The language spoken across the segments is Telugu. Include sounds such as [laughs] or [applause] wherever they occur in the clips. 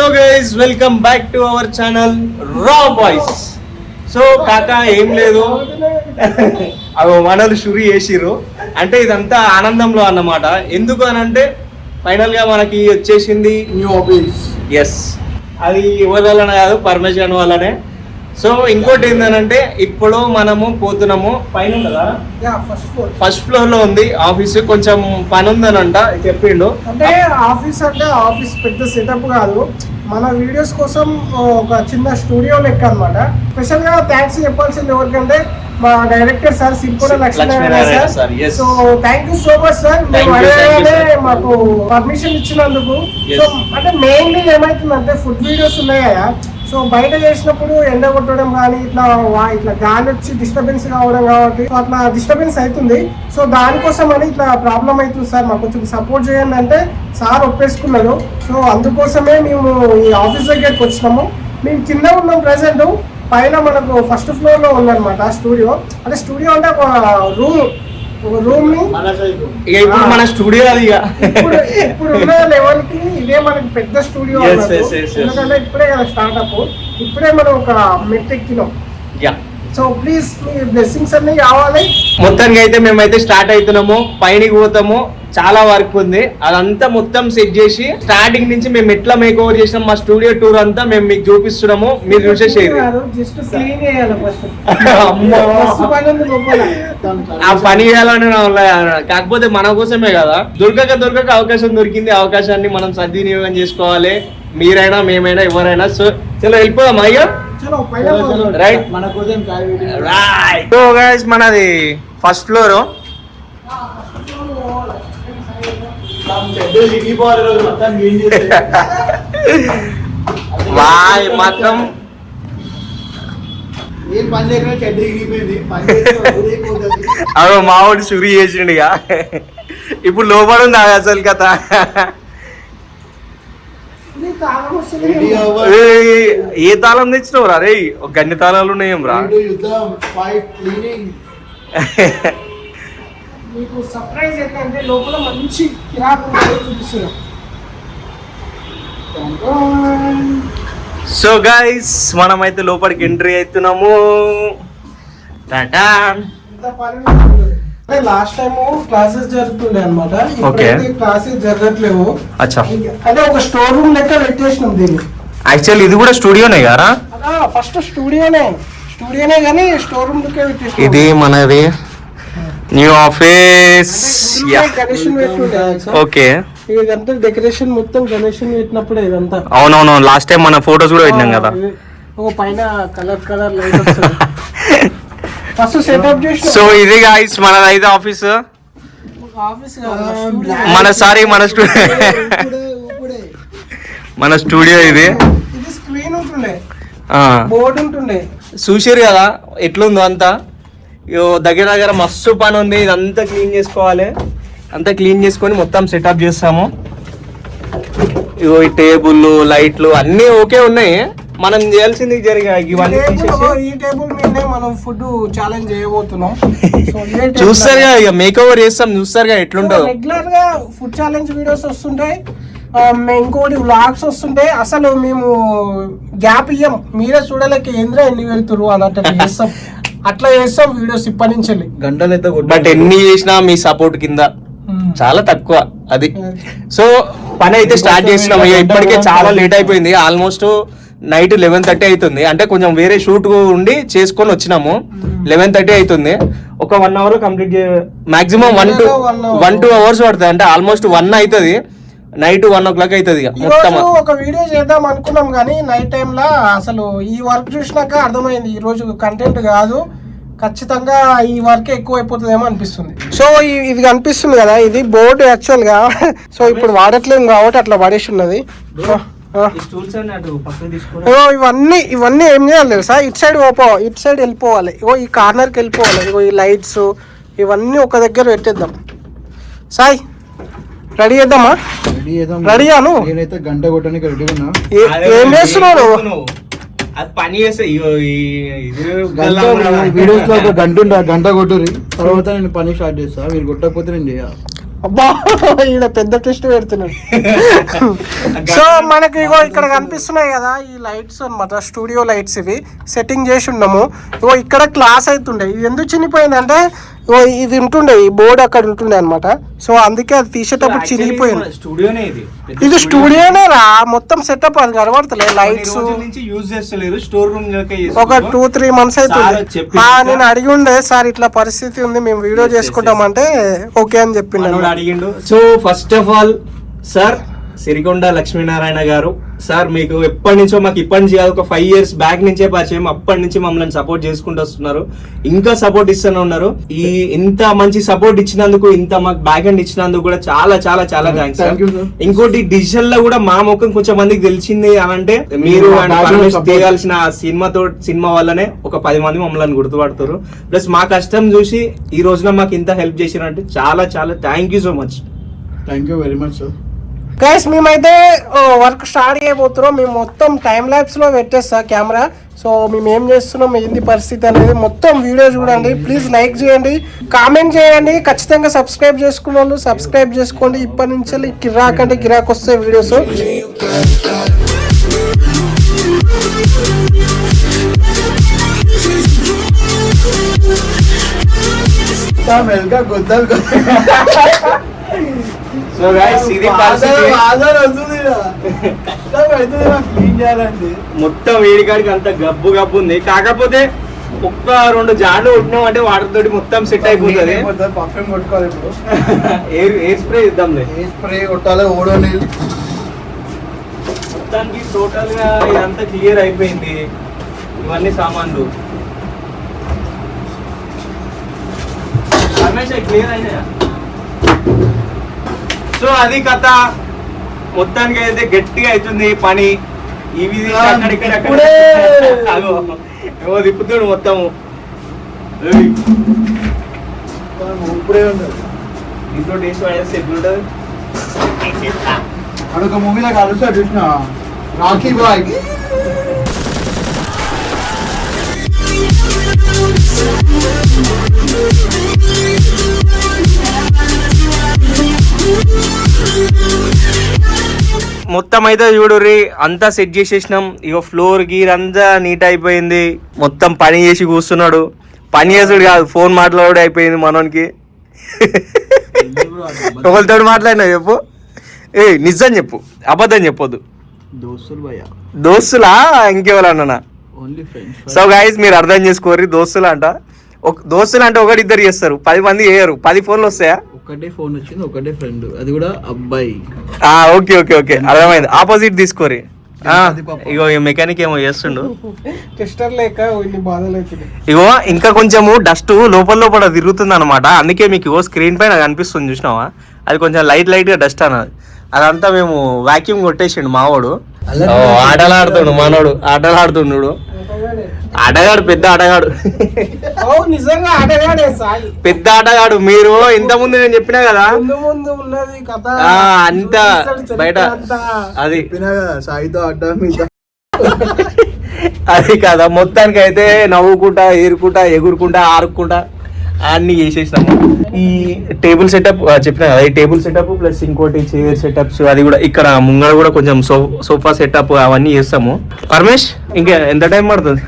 Hello guys welcome back to our channel రా బాయ్స్ సో కాక ఏం లేదు. అవి మనలు షురి చేసిర్రు. అంటే ఇదంతా ఆనందంలో అన్నమాట. ఎందుకు అని అంటే ఫైనల్గా మనకి వచ్చేసింది న్యూ ఆఫీస్ ఎస్ అది ఎవరి కాదు పరమేశ్వరన్ వల్లనే. సో ఇంకోటి ఏంటంటే ఇప్పుడు మనము పోతున్నాము పైన ఫస్ట్ ఫ్లోర్ ఫస్ట్ ఫ్లోర్లో ఉంది ఆఫీస్ కొంచెం పని ఉందనంట చెప్పిండు. అంటే ఆఫీస్ అంటే ఆఫీస్ పెద్ద సెటప్ కాదు. మన వీడియోస్ కోసం ఒక చిన్న స్టూడియో లెక్క అనమాట స్పెషల్గా థ్యాంక్స్ చెప్పాల్సింది ఎవరికంటే మా director sir simple Lakshminarayana sir. So thank you so much sir మేము అడగగానే. మాకు పర్మిషన్ ఇచ్చినందుకు. సో అంటే మెయిన్లీ ఏమైతుందంటే ఫుడ్ వీడియోస్ ఉన్నాయి? కదా సో బయట చేసినప్పుడు ఎండ కొట్టడం కానీ ఇట్లా వా- ఇట్లా గాలి వచ్చి డిస్టర్బెన్స్ కావడం కాబట్టి అట్లా డిస్టర్బెన్స్ అవుతుంది. సో దానికోసం అని ఇట్లా ప్రాబ్లం అవుతుంది సార్. మాకు కొంచెం సపోర్ట్ చేయండి అంటే సార్ ఒప్పేసుకున్నాడు సో అందుకోసమే మేము ఈ ఆఫీస్ దగ్గరికి వచ్చినాము. మేము కింద ఉన్నాం ప్రెసెంట్ పైన మనకు ఫస్ట్ ఫ్లోర్లో ఉందన్నమాట స్టూడియో అంటే స్టూడియో అంటే ఒక రూమ్ ఒక రూమ్ని ఇక ఇప్పుడు మన స్టూడియో అది ఇక. ఇప్పుడు ఇప్పుడు ఉన్న లెవెల్కి ఇదే మనకి పెద్ద స్టూడియో Yes, అన్నట్టు. yes, yes, yes. ఎందుకంటే ఇప్పుడే కదా స్టార్ట్అప్ ఇప్పుడే మనం ఒక మెట్ ఎక్కినాం. యా. సో ప్లీజ్ మీ బ్లెస్సింగ్స్ అన్ని కావాలి. మొత్తానికి అయితే మేమైతే స్టార్ట్ అవుతున్నాము. పైనకి పోతాము. చాలా వర్క్ ఉంది. అదంతా మొత్తం సెట్ చేసి స్టార్టింగ్ నుంచి మేము ఎట్లా మేక్ ఓవర్ చేసినాం మా స్టూడియో టూర్ అంతా మేము మీకు చూపిస్తున్నాము. మీరు చూసేసేది జస్ట్ క్లీన్ చేయాలి ఫస్ట్ అమ్మో. ఫస్ట్ పని ఉంది లోపల. ఆ పని చేయాలని. కాకపోతే మన కోసమే కదా. దొరకక దొరకక అవకాశం దొరికింది. అవకాశాన్ని మనం సద్వినియోగం చేసుకోవాలి. మీరైనా మేమైనా ఎవరైనా. సో చలో వెళ్ళిపోదాం. అయ్యా. రైట్ మన కోసం రైట్ సో గైస్ మనది ఫస్ట్ ఫ్లోర్ మొత్తం ఏం చేస్తే వాయ్ మాత్రం ఏం పని లేకుండా చెడ్డ ఇరిగిపోయింది పని చేస్తే ఊరైపోతుంది. అదో. మావాడు షురి చేసిండు ఇక. ఇప్పుడు లోపల ఉంది అది అసలు కథ. ఏ తాళం తెచ్చినావు రా రే ఒక గన్ని తాళాలు ఉన్నాయేం రా? [laughs] మీకు సర్ప్రైజ్ ఏంటంటే లోపల మంచి కిరాకు ఉంటుంది చూపిస్తున్నాం. సో గైస్ మనమైతే లోపలికి ఎంట్రీ అవుతున్నాము. లాస్ట్ టైం క్లాసెస్ జరుగుతుండే అనమాట ఇప్పుడైతే క్లాసెస్ జరగట్లేవు. అచ్చా. అంటే ఒక స్టోర్ రూమ్ లెక్క పెట్టేసినాం దీన్ని. యాక్చువల్ ఇది కూడా స్టూడియోనే కదా? ఫస్ట్ స్టూడియోనే స్టూడియోనే కానీ స్టోర్ రూమ్ లెక్క పెట్టేసినాం. ఇది మనది న్యూ ఆఫీస్ ఓకే ఇదంతా డెకరేషన్ మొత్తం గణేష్ పెట్టినప్పుడే ఇదంతా. అవునవును లాస్ట్ టైం మన ఫోటోస్ కూడా పెట్టినాం కదా. ఒక పైన కలర్ కలర్ లైట్ వస్తుంది. ఫస్ట్ సెటప్ చేసి సో ఇది గాయస్ మనది అయితే ఆఫీస్ ఆఫీస్ మన సారీ మన స్టూడియో మన స్టూడియో ఇది. ఇది స్క్రీన్ ఉంటుండే. ఆ. బోర్డు ఉంటుండే. చూసారు కదా ఎట్లుందో అంతా? దగ్గర దగ్గర మస్తు పని ఉంది. ఇదంతా క్లీన్ చేసుకోవాలి. అంతా క్లీన్ చేసుకొని మొత్తం సెటప్ చేస్తాము. ఇగో ఈ టేబుల్ లైట్లు అన్నీ ఓకే ఉన్నాయి. మనం చేయాల్సింది జరిగా ఇవన్నీ ఈ టేబుల్ మనం ఫుడ్ ఛాలెంజ్ చేయబోతున్నాం. చూస్తారుగా ఇక మేక్ ఓవర్ చేస్తాం చూస్తారుగా ఎట్లుంటుందో. రెగ్యులర్గా ఫుడ్ ఛాలెంజ్ వీడియోస్ వస్తుంటాయి. ఇంకోటి వ్లాగ్స్ వస్తుంటాయి. అసలు మేము గ్యాప్ ఇయ్యం. మీరే చూడలేక ఏంద్రా ఎన్ని వెళ్తురు అన్నట్టు చేస్తాం. [laughs] అట్లా చేస్తాం వీడియోస్ ఇప్పటి నుంచి. గంటలు అయితే బట్ ఎన్ని చేసినా మీ సపోర్ట్ కింద. ఉమ్. చాలా తక్కువ అది. సో పని అయితే స్టార్ట్ చేసినాం ఇప్పటికే చాలా లేట్ అయిపోయింది. ఆల్మోస్ట్ నైట్ లెవెన్ థర్టీ అవుతుంది అంటే కొంచెం వేరే షూట్ ఉండి చేసుకొని వచ్చినాము. లెవెన్ థర్టీ అవుతుంది ఒక one hour complete maximum one two. One two hours పడుతుంది. అంటే ఆల్మోస్ట్ వన్ అవుతుంది నైట్ వన్ ఓ క్లాక్ అవుతుంది ఇక మొత్తం ఒక వీడియో చేద్దాం అనుకున్నాం కానీ నైట్ టైంలో అసలు ఈ వర్క్ చూసినాక అర్థమైంది ఈ రోజు కంటెంట్ కాదు. ఖచ్చితంగా ఈ వర్క్ ఎక్కువ అయిపోతుందేమో అనిపిస్తుంది. సో ఇది కనిపిస్తుంది కదా ఇది బోర్డు యాక్చువల్గా. సో ఇప్పుడు వాడట్లేము కాబట్టి అట్లా పడేసి ఉన్నది. ఇవన్నీ ఇవన్నీ ఏం చేయాలి తెలుసా? ఇటు సైడ్ పోపో ఇటు సైడ్ వెళ్ళిపోవాలి. ఇగో ఈ కార్నర్కి వెళ్ళిపోవాలి. ఇగో ఈ లైట్స్ ఇవన్నీ ఒక దగ్గర పెట్టేద్దాం. సాయి. రెడీ చేద్దామా? రెడీ చేద్దాం. రెడీ అను నేనైతే గంట కొట్టడానికి రెడీ ఉన్నా. ఏ- చేస్తున్నావు? అది పని చేస్తే గంట వీడియోస్లో ఒక గంట ఉంటే ఆ గంట కొట్టుర్రి. తర్వాత నేను పని స్టార్ట్ చేస్తా. మీరు కొట్టకపోతే నేను చేయాలి? అబ్బా ఈయన పెద్ద టెస్ట్ పెడుతున్నాడు. [laughs] సో మనకి ఇగో ఇక్కడ కనిపిస్తున్నాయి కదా ఈ లైట్స్ అన్నమాట స్టూడియో లైట్స్ ఇవి. సెట్టింగ్ చేసి ఉన్నాము. ఇగో ఇక్కడ క్లాస్ అవుతుండే. ఇది ఎందుకు చినిపోయిందంటే ఇగో ఇది ఉంటుండే ఈ బోర్డు అక్కడ ఉంటుండే అనమాట సో అందుకే అది తీసేటప్పుడు చినిగిపోయింది. స్టూడియోనే ఇది. ఇది స్టూడియోనే రా మొత్తం సెటప్ అది కనబడతలే లైట్స్ నుంచి యూజ్ చేస్తలేరు స్టోర్ రూమ్ ఒక టూ త్రీ మంత్స్ అవుతుంది. నేను అడిగి ఉండే సార్ ఇట్లా పరిస్థితి ఉంది మేము వీడియో yes, చేసుకుంటామంటే ఓకే అని చెప్పిండు so first of all sir Sirikonda Lakshminarayana గారు సార్ మీకు ఎప్పటి నుంచో మాకు ఇప్పటి నుంచి కాదు ఒక ఫైవ్ ఇయర్స్ బ్యాక్ నుంచే పరిచయం అప్పటి నుంచి మమ్మల్ని సపోర్ట్ చేసుకుంటూ వస్తున్నారు. ఇంకా సపోర్ట్ ఇస్తూనే ఉన్నారు. ఈ ఇంత మంచి సపోర్ట్ ఇచ్చినందుకు ఇంత మాకు బ్యాక్ అండ్ ఇచ్చినందుకు కూడా చాలా చాలా చాలా థ్యాంక్స్. ఇంకోటి డిజిటల్లో కూడా మా ముఖం కొంచెం మందికి తెలిసింది అని అంటే మీరు ఆ సినిమాతో సినిమా వల్లనే ఒక పది మంది మమ్మల్ని గుర్తుపడతారు. ప్లస్ మా కష్టం చూసి ఈ రోజున మాకు ఇంత హెల్ప్ చేసినట్టు చాలా చాలా thank you so much thank you very much sir guys మేమైతే వర్క్ స్టార్ట్ చేయబోతున్నాం. మేము మొత్తం టైం ల్యాబ్స్లో పెట్టేస్తా కెమెరా. సో మేము ఏం చేస్తున్నాం ఏంది పరిస్థితి అనేది మొత్తం వీడియో చూడండి. ప్లీజ్ లైక్ చేయండి. కామెంట్ చేయండి. ఖచ్చితంగా సబ్స్క్రైబ్ చేసుకున్న వాళ్ళు సబ్స్క్రైబ్ చేసుకోండి. ఇప్పటి నుంచి గిరాక్ అంటే గిరాక్ వస్తాయి వీడియోస్ మెల్గా గుద్దలు సో గైస్ ఇది పరిస్థితి. మొత్తం వేడికాడికి అంత గబ్బు గబ్బు ఉంది. కాకపోతే ఒక్క రెండు జాడ్లు కొట్టినాం అంటే వాటర్ తోటి మొత్తం సెట్ అయిపోతుంది. పర్ఫ్యూమ్ కొట్టుకోవాలి ఇప్పుడు. [laughs] ఎయిర్ ఎయిర్ స్ప్రే ఇద్దాంలే ఏ స్ప్రే కొట్టాలి? ఓడో నీళ్ళు. మొత్తానికి టోటల్గా ఇదంతా క్లియర్ అయిపోయింది. ఇవన్నీ సామాన్లు. రమేష్ క్లియర్ అయినాయా? సో అది కథ మొత్తానికి అయితే గట్టిగా అవుతుంది పని. ఇవి ఏమో తిప్పుతాడు మొత్తం ఏయ్, ఇప్పుడే ఉండదు ఇంట్లో టేస్ట్ పడేస్తే ఎట్లుంటది అదొక మూవీలో చూసిన. రాఖీ బాయ్. మొత్తం అయితే చూడుర్రి అంతా సెట్ చేసేసినాం. ఇక ఫ్లోర్ గీర్ అంతా నీట్ అయిపోయింది. మొత్తం పని చేసి కూర్చున్నాడు. పని చేసుడు కాదు ఫోన్ మాట్లాడు అయిపోయింది మనోనికి. ఒకరితో మాట్లాడినా చెప్పు. ఏ నిజం చెప్పు. అబద్ధం చెప్పొద్దు. దోస్తులు ఇంకెవరన్నా సో గైస్ మీరు అర్థం చేసుకోర్రి దోస్తులు అంట. ఒక దోస్తులు అంటే ఒకటి ఇద్దరు చేస్తారు. పది మంది చేయరు. పది ఫోన్లు వస్తాయా? ఒకటే ఫోన్ వచ్చింది ఒకటే ఫ్రెండ్ అది కూడా అబ్బాయి. ఆ, ఓకే ఓకే ఓకే. అర్థమైంది. ఆపోజిట్ తీసుకోరి. ఇగో ఈ మెకానిక్ ఏమో చేస్తుండు. టెస్టర్ లేక ఇగో ఇంకా కొంచెము డస్ట్ లోపల లోపల తిరుగుతుంది అనమాట అందుకే మీకు ఇగో స్క్రీన్ పైన కనిపిస్తుంది చూసినావా? అది కొంచెం లైట్ లైట్గా డస్ట్ అన్నది. అదంతా మేము వాక్యూమ్ కొట్టేసిండు మావాడు. ఓ, ఆటలు ఆడుతుండు మనోడు ఆటలు ఆటగాడు పెద్ద నిజంగా సాయి. పెద్ద ఆటగాడు మీరు ఇంత ముందు నేను చెప్పినా కదా? ముందు ముందు ఉన్నది కథ. ఆ, అంతా బయట. అది. చెప్పినా కదా సాయితో అడ్డా మీద అది కదా మొత్తానికి అయితే నవ్వుకుంటా ఏరుకుంటా ఎగురుకుంటా ఆరుకుంటా అన్ని చేసేసినాము ఈ టేబుల్ సెటప్ చెప్పిన కదా ఈ టేబుల్ సెటప్ ప్లస్ ఇంకోటి చైర్ సెటప్స్ అది కూడా ఇక్కడ ముంగడ కూడా కొంచెం సో సోఫా సెటప్ అవన్నీ చేస్తాము. పరమేష్ ఇంకా ఎంత టైం పడుతుంది?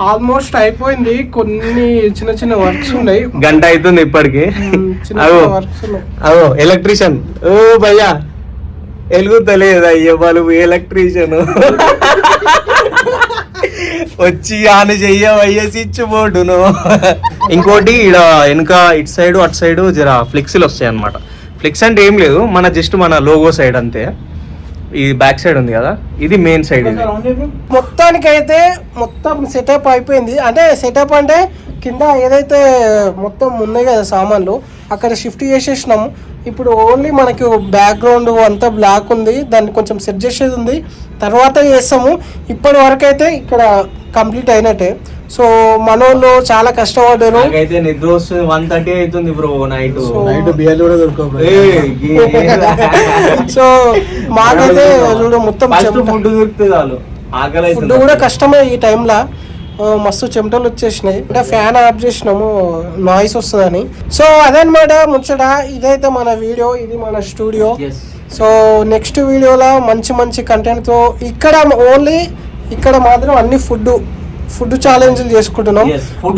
ఆల్మోస్ట్ అయిపోయింది. కొన్ని చిన్న చిన్న వర్క్స్ ఉన్నాయి. గంట అవుతుంది ఇప్పటికి. [laughs] ఎలక్ట్రీషియన్. ఓ భయ్యా ఎలుగుతలేదు అయ్యో బలుపు ఎలక్ట్రీషియన్? [laughs] వచ్చి ఆన చెయ్యవయ్య స్విచ్ బోర్డును? ఇంకోటి ఈడ వెనుక ఇటు సైడ్ అటు సైడ్ జర ఫ్లెక్సీలు వస్తాయి అనమాట ఫ్లెక్స్ అంటే ఏం లేదు మన జస్ట్ మన లోగో సైడ్ అంతే. ఇది బ్యాక్ సైడ్ ఉంది కదా? ఇది మెయిన్ సైడ్ ఇది. మొత్తానికి అయితే మొత్తం సెటప్ అయిపోయింది. అంటే సెటప్ అంటే కింద ఏదైతే మొత్తం ఉన్నాయి కదా సామాన్లు అక్కడ షిఫ్ట్ చేసేసినాము ఇప్పుడు ఓన్లీ మనకి బ్యాక్గ్రౌండ్ అంతా బ్లాక్ ఉంది. దాన్ని కొంచెం సెట్ చేసేది ఉంది. తర్వాత చేస్తాము. ఇప్పటి వరకు అయితే ఇక్కడ కంప్లీట్ అయినట్టే. సో మనోళ్ళు చాలా కష్టపడ్డారు. నాకైతే నిద్ర వస్తుంది వన్ థర్టీ అవుతుంది బ్రో నైట్ నైట్ బియర్లు కూడా దొరకవు [laughs] సో మాకైతే చూడు మొత్తం. ఫుడ్ దొరుకుతుంది వాళ్ళు ఆకలి ఫుడ్ కూడా కష్టమే ఈ టైంలో మస్తు చెమటలు వచ్చేసినాయి. అంటే ఫ్యాన్ ఆఫ్ చేసినాము నాయిస్ వస్తుందని. సో అదనమాట ముచ్చట. ఇదైతే మన వీడియో ఇది మన స్టూడియో సో నెక్స్ట్ వీడియోలో మంచి మంచి కంటెంట్తో ఇక్కడ ఓన్లీ ఇక్కడ మాత్రం అన్ని ఫుడ్ ఫుడ్ ఛాలెంజ్లు చేసుకుంటున్నాం.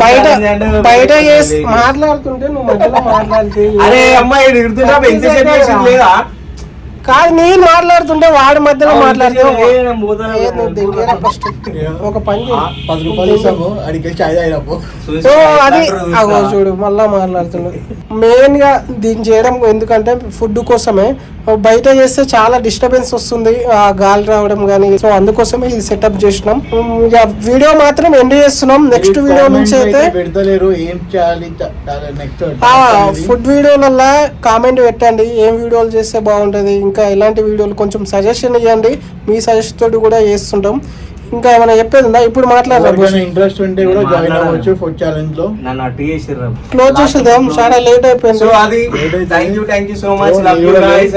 బయట బయట. మాట్లాడుతుంటే నువ్వు మధ్యలో మాట్లాడితే అరే అమ్మాయి గుర్తుందా ఎంతసేపు చేసింది లేదా కాదు నేను మాట్లాడుతుంటే వాడి మధ్యలో అవును, మాట్లాడితే ఏ, నేను పోతాను. ఏ, నువ్వు దిగేరా ఫస్ట్ ఒక పని. పది రూపాయలు ఇస్తాము అడిగి అది అగో చూడు మళ్ళా మాట్లాడుతున్నాడు. మెయిన్గా దీన్ని చేయడం ఎందుకంటే ఫుడ్ కోసమే. బయట చేస్తే చాలా డిస్టర్బెన్స్ వస్తుంది ఆ గాలి రావడం కానీ సో అందుకోసమే ఇది సెటప్ చేసినాం. వీడియో మాత్రం ఎండ్ చేస్తున్నాం. నెక్స్ట్ వీడియో నుంచి అయితే పెడతలేరు ఏం చేయాలి నెక్స్ట్ ఫుడ్ వీడియోలల్లో కామెంట్ పెట్టండి. ఏం వీడియోలు చేస్తే బాగుంటుంది ఇంకా ఎలాంటి వీడియోలు కొంచెం సజెషన్ ఇవ్వండి మీ సజెషన్ తోటి కూడా చేస్తుంటాం. ఇంకా ఏమైనా చెప్పేది ఉందా? ఇప్పుడు మాట్లాడరా ఇంట్రెస్ట్ ఉంటే కూడా జాయిన్ మాట్లాడాలి. అవ్వచ్చు ఫుడ్ ఛాలెంజ్లో. నన్ను అట్టు చేసిర్రు. క్లోజ్ చేసేద్దాం. చాలా లేట్ అయిపోయింది. సో అది thank you thank you so much love you you guys.